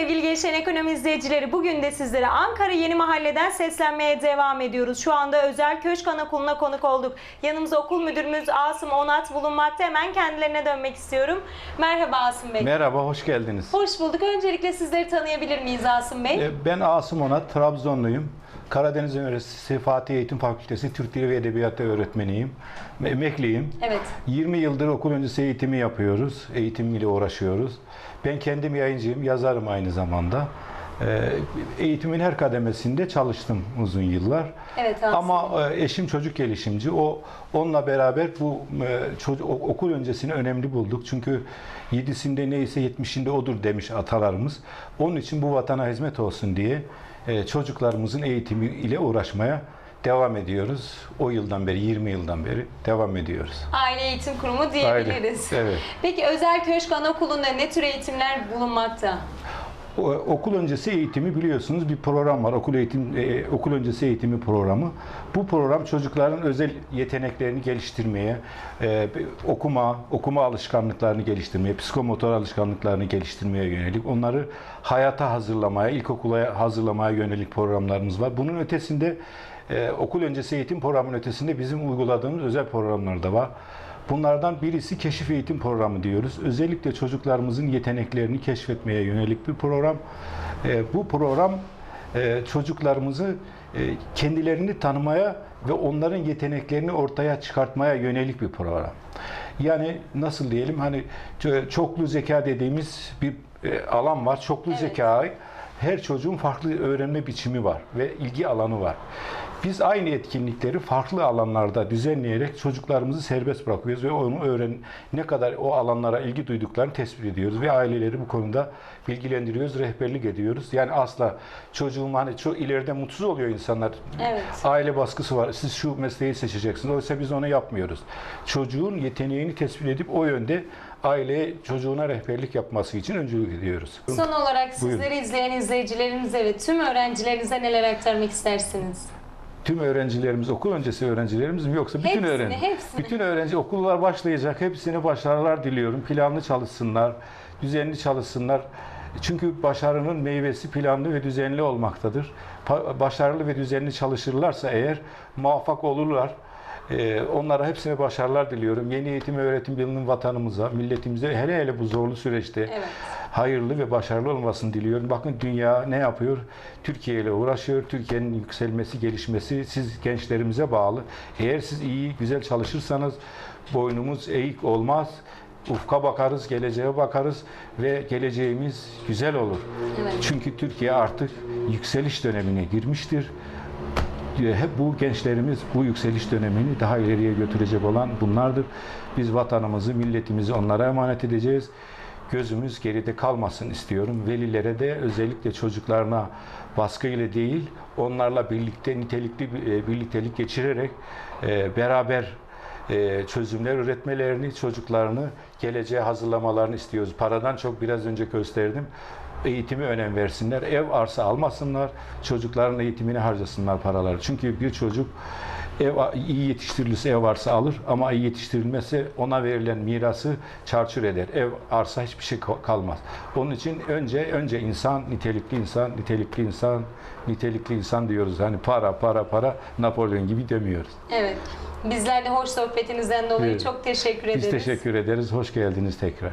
sevgili Gelişen Ekonomi izleyicileri. Bugün de sizlere Ankara Yeni Mahalle'den seslenmeye devam ediyoruz. Şu anda özel köşk anaokuluna konuk olduk. Yanımızda okul müdürümüz Asım Onat bulunmakta. Hemen kendilerine dönmek istiyorum. Merhaba Asım Bey. Merhaba, hoş geldiniz. Hoş bulduk. Öncelikle sizleri tanıyabilir miyiz Asım Bey? E, Ben Asım Onat, Trabzonluyum. Karadeniz Üniversitesi Fatih Eğitim Fakültesi Türk Dili ve Edebiyatı öğretmeniyim. Emekliyim. Evet. 20 yıldır okul öncesi eğitimi yapıyoruz. Eğitim ile uğraşıyoruz. Ben kendim yayıncıyım, yazarım aynı zamanda. E, Eğitimin her kademesinde çalıştım uzun yıllar. Evet Asım Ama e, eşim çocuk gelişimci. O onunla beraber bu e, çocuk, okul öncesini önemli bulduk. Çünkü yedisinde neyse yetmişinde odur demiş atalarımız. Onun için bu vatana hizmet olsun diye e, çocuklarımızın eğitimi ile uğraşmaya devam ediyoruz. O yıldan beri, 20 yıldan beri devam ediyoruz. Aile Eğitim Kurumu diyebiliriz. Aile, evet. Peki özel köşk anaokulunda ne tür eğitimler bulunmakta? Okul öncesi eğitimi biliyorsunuz bir program var. Okul eğitim e, okul öncesi eğitimi programı. Bu program çocukların özel yeteneklerini geliştirmeye, e, okuma, okuma alışkanlıklarını geliştirmeye, psikomotor alışkanlıklarını geliştirmeye yönelik, onları hayata hazırlamaya, ilkokula hazırlamaya yönelik programlarımız var. Bunun ötesinde e, okul öncesi eğitim programının ötesinde bizim uyguladığımız özel programlar da var. Bunlardan birisi keşif eğitim programı diyoruz. Özellikle çocuklarımızın yeteneklerini keşfetmeye yönelik bir program. E, bu program e, çocuklarımızı e, kendilerini tanımaya ve onların yeteneklerini ortaya çıkartmaya yönelik bir program. Yani nasıl diyelim hani ço- çoklu zeka dediğimiz bir e, alan var. Çoklu Evet. zeka her çocuğun farklı öğrenme biçimi var ve ilgi alanı var. Biz aynı etkinlikleri farklı alanlarda düzenleyerek çocuklarımızı serbest bırakıyoruz ve onu öğren ne kadar o alanlara ilgi duyduklarını tespit ediyoruz ve aileleri bu konuda bilgilendiriyoruz, rehberlik ediyoruz. Yani asla çocuğum hani çok ileride mutsuz oluyor insanlar. Evet. Aile baskısı var. Siz şu mesleği seçeceksiniz. Oysa biz onu yapmıyoruz. Çocuğun yeteneğini tespit edip o yönde aileye çocuğuna rehberlik yapması için öncülük ediyoruz. Son olarak Buyurun. sizleri izleyen izleyicilerimize ve tüm öğrencilerinize neler aktarmak istersiniz? Tüm öğrencilerimiz, okul öncesi öğrencilerimiz mi yoksa bütün Hepsini, öğrenci? hepsini. Bütün öğrenci okullar başlayacak. Hepsine başarılar diliyorum. Planlı çalışsınlar, düzenli çalışsınlar. Çünkü başarının meyvesi planlı ve düzenli olmaktadır. Başarılı ve düzenli çalışırlarsa eğer muvaffak olurlar. Ee, onlara hepsine başarılar diliyorum. Yeni eğitim ve öğretim yılının vatanımıza, milletimize hele hele bu zorlu süreçte Evet. Hayırlı ve başarılı olmasını diliyorum. Bakın dünya ne yapıyor? Türkiye ile uğraşıyor. Türkiye'nin yükselmesi, gelişmesi siz gençlerimize bağlı. Eğer siz iyi, güzel çalışırsanız boynumuz eğik olmaz. Ufka bakarız, geleceğe bakarız ve geleceğimiz güzel olur. Evet. Çünkü Türkiye artık yükseliş dönemine girmiştir. Hep bu gençlerimiz bu yükseliş dönemini daha ileriye götürecek olan bunlardır. Biz vatanımızı, milletimizi onlara emanet edeceğiz. Gözümüz geride kalmasın istiyorum. Velilere de özellikle çocuklarına baskıyla değil, onlarla birlikte nitelikli e, birliktelik geçirerek e, beraber e, çözümler üretmelerini, çocuklarını geleceğe hazırlamalarını istiyoruz. Paradan çok biraz önce gösterdim. Eğitime önem versinler. Ev arsa almasınlar. Çocukların eğitimine harcasınlar paraları. Çünkü bir çocuk ev iyi yetiştirilirse ev arsa alır ama iyi yetiştirilmezse ona verilen mirası çarçur eder. Ev arsa hiçbir şey ka- kalmaz. Onun için önce önce insan, nitelikli insan, nitelikli insan, nitelikli insan diyoruz. Hani para, para, para Napolyon gibi demiyoruz. Evet. Bizler de hoş sohbetinizden dolayı Evet. çok teşekkür ederiz. Biz teşekkür ederiz. Hoş geldiniz tekrar.